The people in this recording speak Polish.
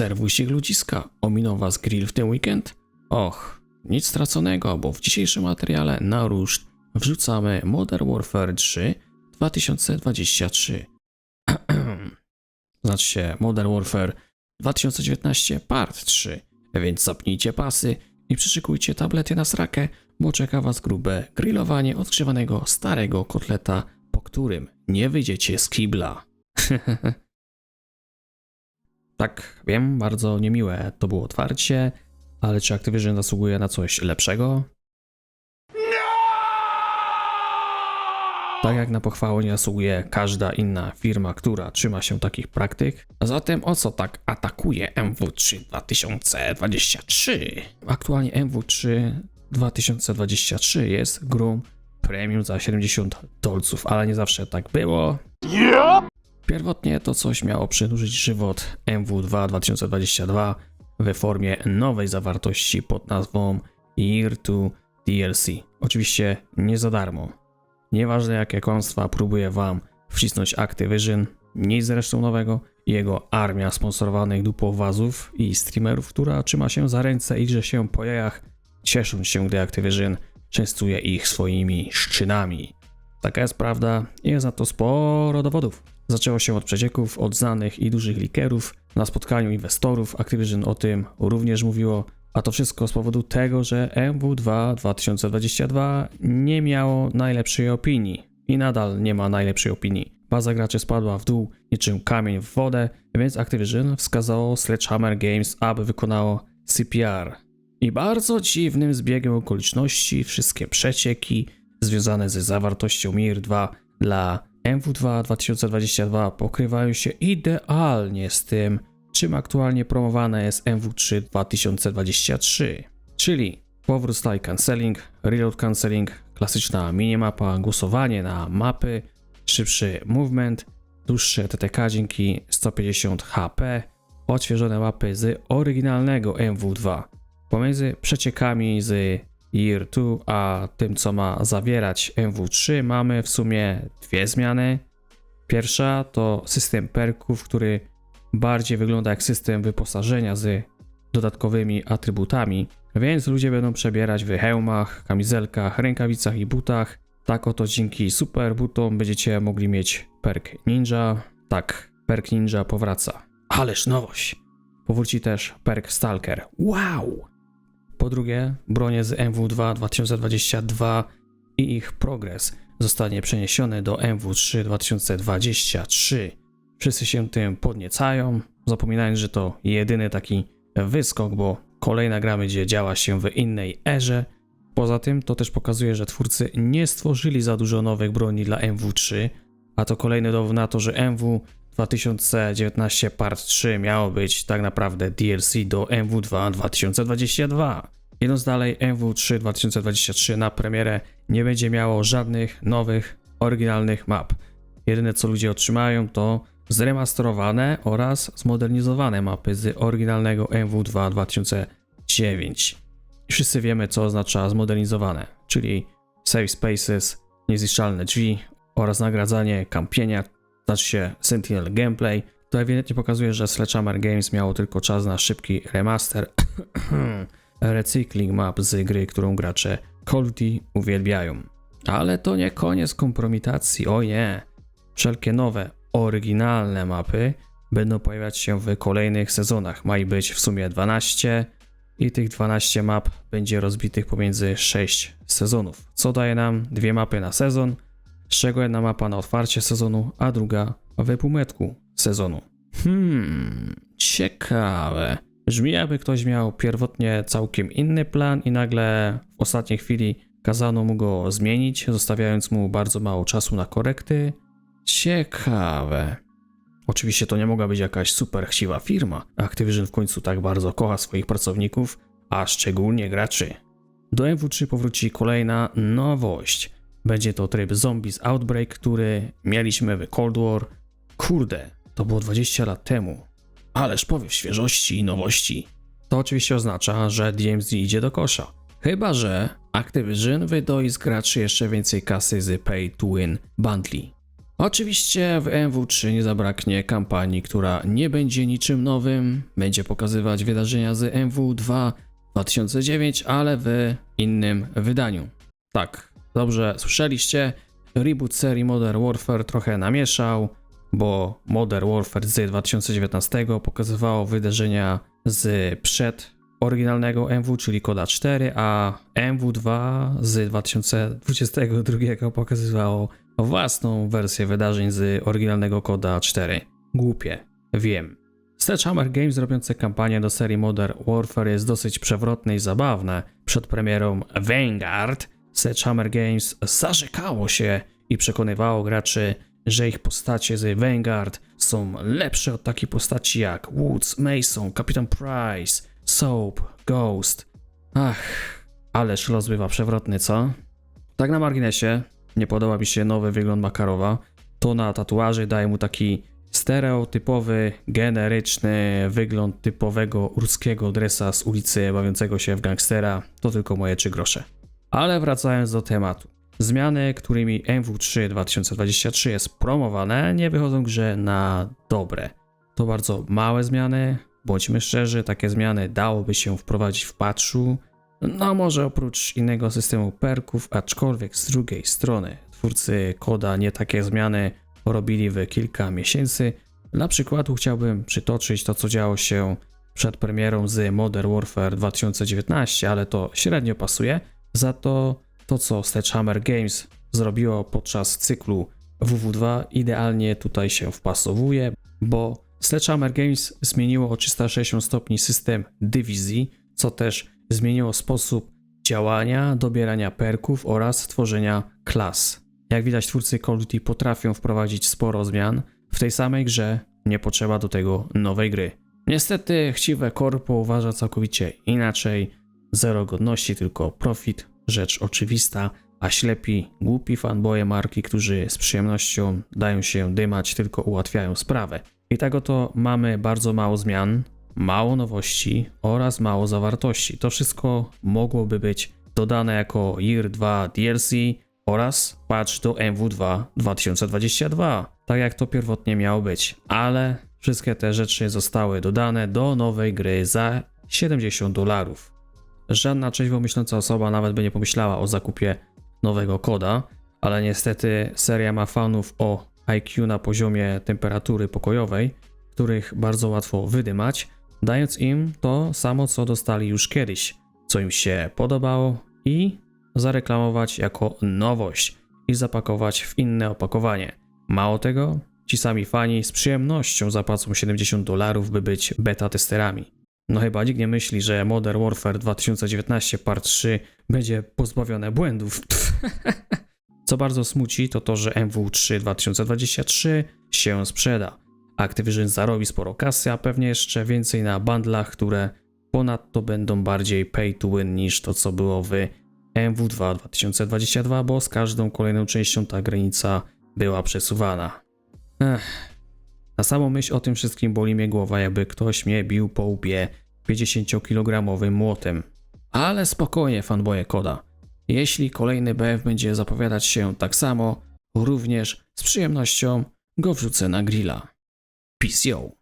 Serwusik ludziska, ominął was grill w ten weekend? Och, nic straconego, bo w dzisiejszym materiale na ruszt wrzucamy Modern Warfare 3 2023. znaczy się Modern Warfare 2019 Part 3, więc zapnijcie pasy i przyszykujcie tablety na srakę, bo czeka was grube grillowanie odgrzewanego starego kotleta, po którym nie wyjdziecie z kibla. Tak, wiem, bardzo niemiłe to było otwarcie, ale czy Activision zasługuje na coś lepszego? Tak jak na pochwałę nie zasługuje każda inna firma, która trzyma się takich praktyk. A zatem o co tak atakuje MW3 2023? Aktualnie MW3 2023 jest grą premium za 70 dolców, ale nie zawsze tak było. Pierwotnie to coś miało przedłużyć żywot MW2 2022 we formie nowej zawartości pod nazwą Year 2 DLC. Oczywiście nie za darmo. Nieważne jakie kłamstwa próbuje wam wcisnąć Activision, nic zresztą nowego. Jego armia sponsorowanych dupowazów i streamerów, która trzyma się za ręce i grze się po jajach, cieszą się, gdy Activision częstuje ich swoimi szczynami. Taka jest prawda i jest na to sporo dowodów. Zaczęło się od przecieków, od znanych i dużych likerów. Na spotkaniu inwestorów Activision o tym również mówiło, a to wszystko z powodu tego, że MW2 2022 nie miało najlepszej opinii i nadal nie ma najlepszej opinii. Baza graczy spadła w dół niczym kamień w wodę, więc Activision wskazało Sledgehammer Games, aby wykonało CPR. I bardzo dziwnym zbiegiem okoliczności wszystkie przecieki związane ze zawartością MIR 2 dla MW2 2022 pokrywają się idealnie z tym, czym aktualnie promowane jest MW3 2023, czyli powrót style cancelling, reload cancelling, klasyczna minimapa, głosowanie na mapy, szybszy movement, dłuższe TTK dzięki 150 HP, odświeżone mapy z oryginalnego MW2. Pomiędzy przeciekami z Year 2 a tym, co ma zawierać MW3, mamy w sumie dwie zmiany. Pierwsza to system perków, który bardziej wygląda jak system wyposażenia z dodatkowymi atrybutami, więc ludzie będą przebierać w hełmach, kamizelkach, rękawicach i butach. Tak oto dzięki super butom będziecie mogli mieć perk ninja. Tak, perk ninja powraca. Ależ nowość! Powróci też perk stalker. Wow! Po drugie, bronie z MW2 2022 i ich progres zostanie przeniesiony do MW3 2023. Wszyscy się tym podniecają, zapominając, że to jedyny taki wyskok, bo kolejna gra będzie działa się w innej erze. Poza tym to też pokazuje, że twórcy nie stworzyli za dużo nowych broni dla MW3, a to kolejny dowód na to, że MW 2019 Part 3 miało być tak naprawdę DLC do MW2 2022. Idąc dalej, MW3 2023 na premierę nie będzie miało żadnych nowych, oryginalnych map. Jedyne co ludzie otrzymają to zremasterowane oraz zmodernizowane mapy z oryginalnego MW2 2009. Wszyscy wiemy co oznacza zmodernizowane, czyli save spaces, niezniszczalne drzwi oraz nagradzanie kampienia, znaczy się Sentinel Gameplay. To ewidentnie pokazuje, że Sledgehammer Games miało tylko czas na szybki remaster recykling map z gry, którą gracze Call Duty uwielbiają. Ale to nie koniec kompromitacji, o nie. Wszelkie nowe, oryginalne mapy będą pojawiać się w kolejnych sezonach. Ma ich być w sumie 12 i tych 12 map będzie rozbitych pomiędzy 6 sezonów, co daje nam dwie mapy na sezon, z czego jedna mapa na otwarcie sezonu, a druga w półmetku sezonu. Hmm, ciekawe. Brzmi jakby ktoś miał pierwotnie całkiem inny plan i nagle w ostatniej chwili kazano mu go zmienić, zostawiając mu bardzo mało czasu na korekty. Ciekawe. Oczywiście to nie mogła być jakaś super chciwa firma. Activision w końcu tak bardzo kocha swoich pracowników, a szczególnie graczy. Do MW3 powróci kolejna nowość. Będzie to tryb Zombies Outbreak, który mieliśmy w Cold War. Kurde, to było 20 lat temu. Ależ powiew świeżości i nowości. To oczywiście oznacza, że DMZ idzie do kosza. Chyba, że Activision wydoi z graczy jeszcze więcej kasy z Pay to Win Bundli. Oczywiście w MW3 nie zabraknie kampanii, która nie będzie niczym nowym, będzie pokazywać wydarzenia z MW2 2009, ale w innym wydaniu. Tak, dobrze słyszeliście, reboot serii Modern Warfare trochę namieszał, bo Modern Warfare z 2019 pokazywało wydarzenia z przed oryginalnego MW, czyli koda 4, a MW2 z 2022 pokazywało własną wersję wydarzeń z oryginalnego koda 4. Głupie, wiem. Sledgehammer Games robiące kampanię do serii Modern Warfare jest dosyć przewrotne i zabawne. Przed premierą Vanguard Sledgehammer Games zarzekało się i przekonywało graczy, że ich postacie z Vanguard są lepsze od takich postaci jak Woods, Mason, Kapitan Price, Soap, Ghost. Ach, ależ los bywa przewrotny, co? Tak na marginesie, nie podoba mi się nowy wygląd Makarowa. Tona tatuaży daje mu taki stereotypowy, generyczny wygląd typowego ruskiego dresa z ulicy bawiącego się w gangstera. To tylko moje trzy grosze. Ale wracając do tematu. Zmiany, którymi MW3 2023 jest promowane, nie wychodzą grze na dobre. To bardzo małe zmiany, bądźmy szczerzy, takie zmiany dałoby się wprowadzić w patchu, no może oprócz innego systemu perków, aczkolwiek z drugiej strony twórcy koda nie takie zmiany robili w kilka miesięcy. Dla przykładu chciałbym przytoczyć to, co działo się przed premierą z Modern Warfare 2019, ale to średnio pasuje. Za to to, co Sledgehammer Games zrobiło podczas cyklu WW2 idealnie tutaj się wpasowuje, bo Sledgehammer Games zmieniło o 360 stopni system dywizji, co też zmieniło sposób działania, dobierania perków oraz tworzenia klas. Jak widać, twórcy Call of Duty potrafią wprowadzić sporo zmian. W tej samej grze nie potrzeba do tego nowej gry. Niestety, chciwe korpo uważa całkowicie inaczej. Zero godności, tylko profit, rzecz oczywista, a ślepi, głupi fanboje marki, którzy z przyjemnością dają się dymać, tylko ułatwiają sprawę. I tak oto mamy bardzo mało zmian, mało nowości oraz mało zawartości. To wszystko mogłoby być dodane jako Year 2 DLC oraz patch do MW2 2022, tak jak to pierwotnie miało być, ale wszystkie te rzeczy zostały dodane do nowej gry za 70 dolarów. Żadna trzeźwo myśląca osoba nawet by nie pomyślała o zakupie nowego koda, ale niestety seria ma fanów o IQ na poziomie temperatury pokojowej, których bardzo łatwo wydymać, dając im to samo, co dostali już kiedyś, co im się podobało i zareklamować jako nowość i zapakować w inne opakowanie. Mało tego, ci sami fani z przyjemnością zapłacą 70 dolarów, by być beta testerami. No chyba nikt nie myśli, że Modern Warfare 2019 Part 3 będzie pozbawione błędów. Co bardzo smuci, to to, że MW3 2023 się sprzeda. Activision zarobi sporo kasy, a pewnie jeszcze więcej na bundlach, które ponadto będą bardziej pay to win niż to, co było w MW2 2022, bo z każdą kolejną częścią ta granica była przesuwana. Ech. Na samą myśl o tym wszystkim boli mnie głowa, jakby ktoś mnie bił po łbie 50-kilogramowym młotem. Ale spokojnie, fanboje koda. Jeśli kolejny BF będzie zapowiadać się tak samo, również z przyjemnością go wrzucę na grilla. Peace yo!